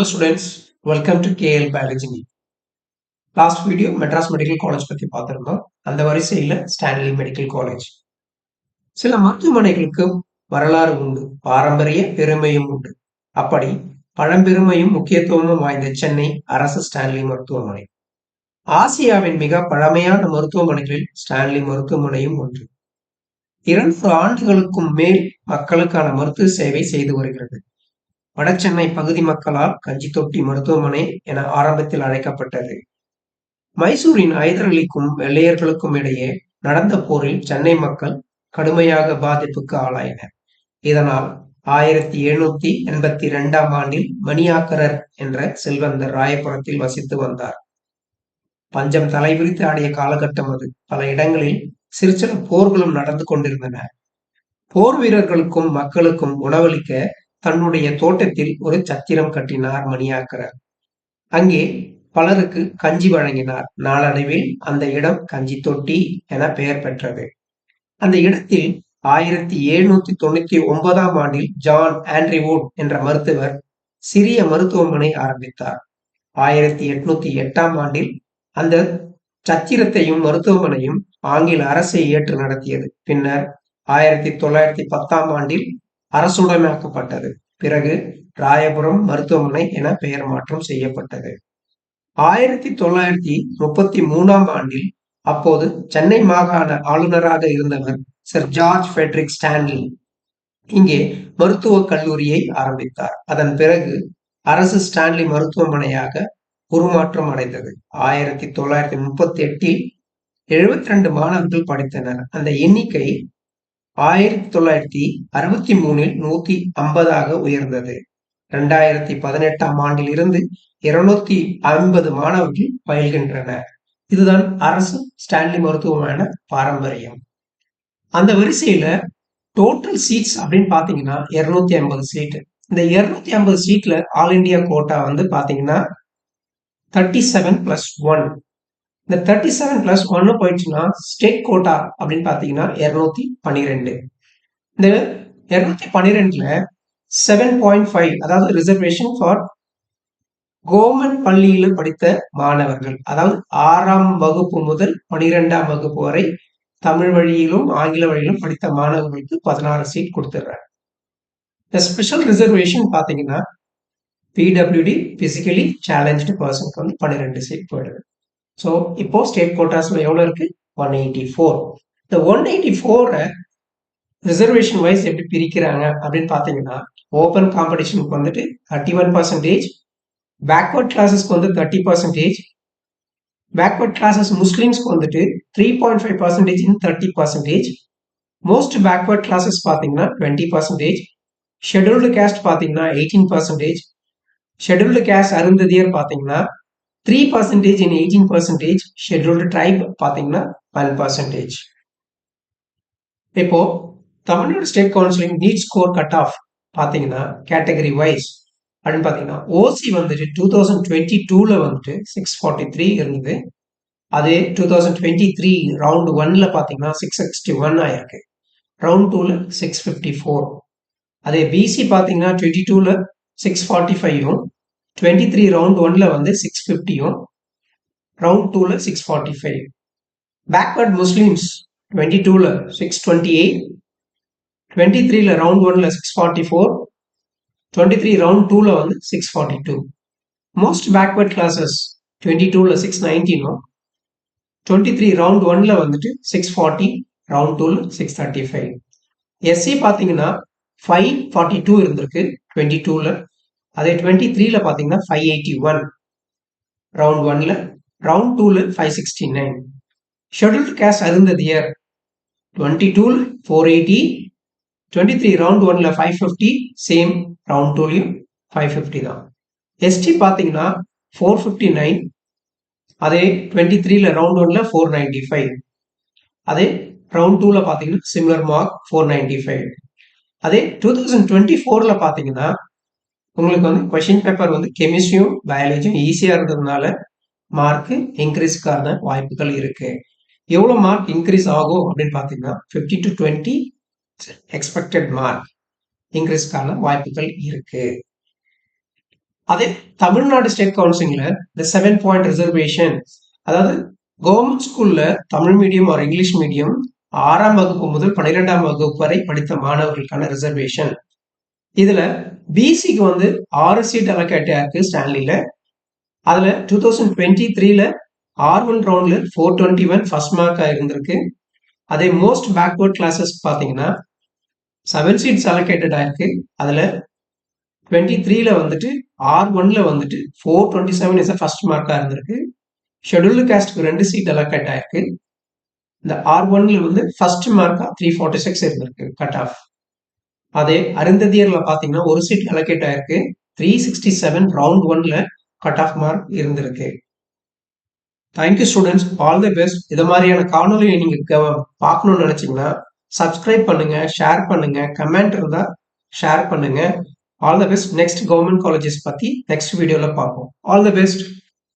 Hello students, welcome to KL Biology. Last video Madras medical college பற்றி பார்த்துருந்தோம். அந்த வரிசையில் ஸ்டான்லி மெடிக்கல் காலேஜ் சில மருத்துவமனைகளுக்கு வரலாறு உண்டு பாரம்பரிய பெருமையும் உண்டு. அப்படி பழம்பெருமையும் முக்கியத்துவமும் வாய்ந்த சென்னை அரசு ஸ்டான்லி மருத்துவமனை. ஆசியாவின் மிக பழமையான மருத்துவமனைகளில் ஸ்டான்லி மருத்துவமனையும் ஒன்று. இரண்டு ஆண்டுகளுக்கும் மேல் மக்களுக்கான மருத்துவ சேவை செய்து வருகிறது. வடசென்னை பகுதி மக்களால் கஞ்சித்தொட்டி மருத்துவமனை என ஆரம்பத்தில் அழைக்கப்பட்டது. மைசூரின் ஐதர் அலிக்கும் வெள்ளையர்களுக்கும் இடையே நடந்த போரில் சென்னை மக்கள் கடுமையாக பாதிப்புக்கு ஆளாயினர். இதனால் ஆயிரத்தி எழுநூத்தி எண்பத்தி இரண்டாம் ஆண்டில் மணியாக்கரர் என்ற செல்வந்தர் ராயபுரத்தில் வசித்து வந்தார். பஞ்சம் தலைவிரித்து ஆடிய காலகட்டம் அது. பல இடங்களில் சிறு சிறு போர்களும் நடந்து கொண்டிருந்தன. போர் வீரர்களுக்கும் மக்களுக்கும் உணவளிக்க தன்னுடைய தோட்டத்தில் ஒரு சத்திரம் கட்டினார் மணியாக்கரர். அங்கே பலருக்கு கஞ்சி வழங்கினார். நாளடைவில் அந்த இடம் கஞ்சி தொட்டி என பெயர் பெற்றது. அந்த இடத்தில் ஆயிரத்தி எழுநூத்தி தொண்ணூத்தி ஒன்பதாம் ஆண்டில் ஜான் ஆண்ட்ரிவுட் என்ற மருத்துவர் சிறிய மருத்துவமனை ஆரம்பித்தார். ஆயிரத்தி எட்நூத்தி எட்டாம் ஆண்டில் அந்த சத்திரத்தையும் மருத்துவமனையும் ஆங்கில அரசை ஏற்று நடத்தியது. பின்னர் ஆயிரத்தி தொள்ளாயிரத்தி பத்தாம் ஆண்டில் அரசுடைமையாக்கப்பட்டது. பிறகு ராயபுரம் மருத்துவமனை என பெயர் மாற்றம் செய்யப்பட்டது. ஆயிரத்தி தொள்ளாயிரத்தி முப்பத்தி மூணாம் ஆண்டில் அப்போது சென்னை மாகாண ஆளுநராக இருந்தவர் சர் ஜார்ஜ் ஃபெட்ரிக் ஸ்டான்லி இங்கே மருத்துவக் கல்லூரியை ஆரம்பித்தார். அதன் பிறகு அரசு ஸ்டான்லி மருத்துவமனையாக உருமாற்றம் அடைந்தது. ஆயிரத்தி தொள்ளாயிரத்தி முப்பத்தி எட்டில் எழுபத்தி ரெண்டு மாணவர்கள் படித்தனர். அந்த எண்ணிக்கை ஆயிரத்தி தொள்ளாயிரத்தி அறுபத்தி மூணில் நூத்தி ஐம்பதாக உயர்ந்தது. இரண்டாயிரத்தி பதினெட்டாம் ஆண்டில் இருந்து இருநூத்தி ஐம்பது மாணவர்கள் பயில்கின்றனர். இதுதான் அரசு ஸ்டான்லி மருத்துவமான பாரம்பரியம். அந்த வரிசையில டோட்டல் சீட்ஸ் அப்படின்னு பாத்தீங்கன்னா இருநூத்தி ஐம்பது சீட்டு இந்த இருநூத்தி ஐம்பது சீட்ல ஆல் இண்டியா கோட்டா வந்து பாத்தீங்கன்னா தேர்ட்டி செவன் பிளஸ் ஒன் இந்த தேர்ட்டி செவன் பிளஸ் ஒன்னு போயிடுச்சுன்னா ஸ்டேட் கோட்டா அப்படின்னு பாத்தீங்கன்னா இருநூத்தி பன்னிரெண்டு. இந்த இருநூத்தி பன்னிரெண்டுல செவன் பாயிண்ட் ஃபைவ் அதாவது ரிசர்வேஷன் ஃபார் கவர்மெண்ட் பள்ளியில படித்த மாணவர்கள் அதாவது ஆறாம் வகுப்பு முதல் பனிரெண்டாம் வகுப்பு வரை தமிழ் வழியிலும் ஆங்கில வழியிலும் படித்த மாணவர்களுக்கு பதினாறு சீட் கொடுத்துட்றாங்க. இந்த ஸ்பெஷல் ரிசர்வேஷன் பார்த்தீங்கன்னா பிடபிள்யூடி பிசிக்கலி சேலஞ்சு பர்சனுக்கு வந்து பன்னிரெண்டு சீட் போயிடுது. ஸோ இப்போ ஸ்டேட் கோட்டாஸ்ல எவ்வளோ இருக்கு? ஒன் எயிட்டி ஃபோர் இந்த ஒன் எயிட்டி ஃபோரை ரிசர்வேஷன் வைஸ் எப்படி பிரிக்கிறாங்க அப்படின்னு பார்த்தீங்கன்னா ஓப்பன் காம்படிஷனுக்கு வந்துட்டு தேர்ட்டி ஒன் பர்சன்டேஜ் பேக்வர்ட் கிளாஸஸ்க்கு வந்து தேர்ட்டி பர்சன்டேஜ் பேக்வர்ட் கிளாஸஸ் முஸ்லீம்ஸ்க்கு வந்துட்டு three point five percentage in thirty percentage most backward classes பார்த்தீங்கன்னா டுவெண்ட்டி பர்சன்டேஜ் ஷெடியூல்டு கேஸ்ட் பார்த்தீங்கன்னா eighteen percentage scheduled caste Arunthathiyar பார்த்தீங்கன்னா three percentage in eighteen percentage scheduled tribe பார்த்தீங்கன்னா one percentage இப்போ Tamil Nadu state counselling NEET score cut off பார்த்தீங்கன்னா category wise அப்படின்னு பார்த்தீங்கன்னா ஓசி வந்துட்டு two thousand twenty டூவில் வந்துட்டு சிக்ஸ் ஃபார்ட்டி த்ரீ இருந்தது. அதே two thousand twenty three round ஒன்ல பார்த்தீங்கன்னா சிக்ஸ் சிக்ஸ்டி ஒன் ஆயிருக்கு. ரவுண்ட் டூவில் சிக்ஸ் ஃபிஃப்டி ஃபோர் அதே பிசி பார்த்தீங்கன்னா டுவெண்ட்டி டூவில் சிக்ஸ் ஃபார்ட்டி ஃபைவும் டுவெண்ட்டி த்ரீ ரவுண்ட் ஒன்ல வந்து சிக்ஸ் ஃபிஃப்டியும் ரவுண்ட் டூவில் six forty five backward Muslims twenty டூவில் சிக்ஸ் டுவெண்ட்டி எயிட் டுவெண்ட்டி த்ரீல ரவுண்ட் ஒன்ல six forty four twenty three round டூவில் வந்து six forty two most backward classes twenty டூவில் சிக்ஸ் நைன்டீனும் டுவெண்ட்டி த்ரீ ரவுண்ட் ஒன்ல வந்துட்டு சிக்ஸ் ஃபார்ட்டி ரவுண்ட் டூவில் சிக்ஸ் தேர்ட்டி ஃபைவ் எஸ்சி பார்த்தீங்கன்னா ஃபைவ் ஃபார்ட்டி டூ இருந்திருக்கு டுவெண்ட்டி டூவில் அதே டுவெண்ட்டி த்ரீல பார்த்தீங்கன்னா ஃபைவ் எயிட்டி ஒன் ரவுண்ட் ஒன்ல ரவுண்ட் டூவில் five sixty nine scheduled caste Arunthathiyar twenty tool four eighty twenty three round ஒன்ல ஃபைவ் ஃபிஃப்டி சேம் ரவுண்ட் டூலையும் ஃபைவ் ஃபிஃப்டி தான். எஸ்டி பார்த்தீங்கன்னா ஃபோர் ஃபிஃப்டி நைன் அதே டுவெண்ட்டி த்ரீல ரவுண்ட் ஒன்ல ஃபோர் நைன்டி ஃபைவ் அதே ரவுண்ட் டூவில் பார்த்தீங்கன்னா similar mark four ninety five அதே டூ தௌசண்ட் டுவெண்ட்டி ஃபோரில் பார்த்தீங்கன்னா உங்களுக்கு வந்து கொஷின் பேப்பர் வந்து கெமிஸ்ட்ரியும் பயாலஜியும் ஈஸியாக இருந்ததுனால மார்க்கு இன்க்ரீஸ்க்கான வாய்ப்புகள் இருக்கு. எவ்வளோ மார்க் இன்க்ரீஸ் ஆகும் அப்படின்னு பார்த்தீங்கன்னா fifty to twenty expected mark இன்க்ரீஸ்க்கான வாய்ப்புகள் இருக்கு. அதே தமிழ்நாடு ஸ்டேட் கவுன்சிலிங்ல இந்த செவன் பாயிண்ட் ரிசர்வேஷன் அதாவது கவர்மெண்ட் ஸ்கூல்ல தமிழ் மீடியம் ஒரு இங்கிலீஷ் மீடியம் ஆறாம் வகுப்பு முதல் பன்னிரெண்டாம் வகுப்பு வரை படித்த மாணவர்களுக்கான ரிசர்வேஷன் இதுல பிசிக்கு வந்து ஆறு சீட் அலோகேட் இருக்குது ஸ்டான்லியில் அதில் டூ தௌசண்ட் டுவெண்ட்டி த்ரீல ஆர் ஒன் ரவுண்டில் ஃபோர் டுவெண்ட்டி ஒன் ஃபர்ஸ்ட் மார்க்காக இருந்திருக்கு. அதே மோஸ்ட் பேக்வர்ட் கிளாஸஸ் பார்த்தீங்கன்னா செவன் சீட்ஸ் அலோகேட்டட் ஆயிருக்கு. அதில் டுவெண்ட்டி த்ரீல வந்துட்டு ஆர் ஒன்ல வந்துட்டு four twenty seven is first மார்க்காக இருந்திருக்கு. ஷெடியூல்டு காஸ்ட்க்கு ரெண்டு சீட் அலோகேட் ஆயிருக்கு. இந்த ஆர் ஒன்ல வந்து ஃபர்ஸ்ட் மார்க்காக த்ரீ ஃபார்ட்டி சிக்ஸ் இருந்திருக்கு கட் ஆஃப் அதே அருந்ததியர்ல பாத்தீங்கன்னா ஒரு சீட் அலோகேட் ஆயிருக்கு. த்ரீ சிக்ஸ்டி செவன் ரவுண்ட் ஒன்ல கட் ஆஃப் மார்க் இருந்திருக்கு thank you students all the best இது மாதிரியான காணொலியை நீங்க பார்க்கணும்னு நினைச்சீங்கன்னா சப்ஸ்கிரைப் பண்ணுங்க ஷேர் பண்ணுங்க கமெண்ட் இருந்தா ஷேர் பண்ணுங்க. All the best next government colleges பத்தி நெக்ஸ்ட் வீடியோல பார்ப்போம். All the best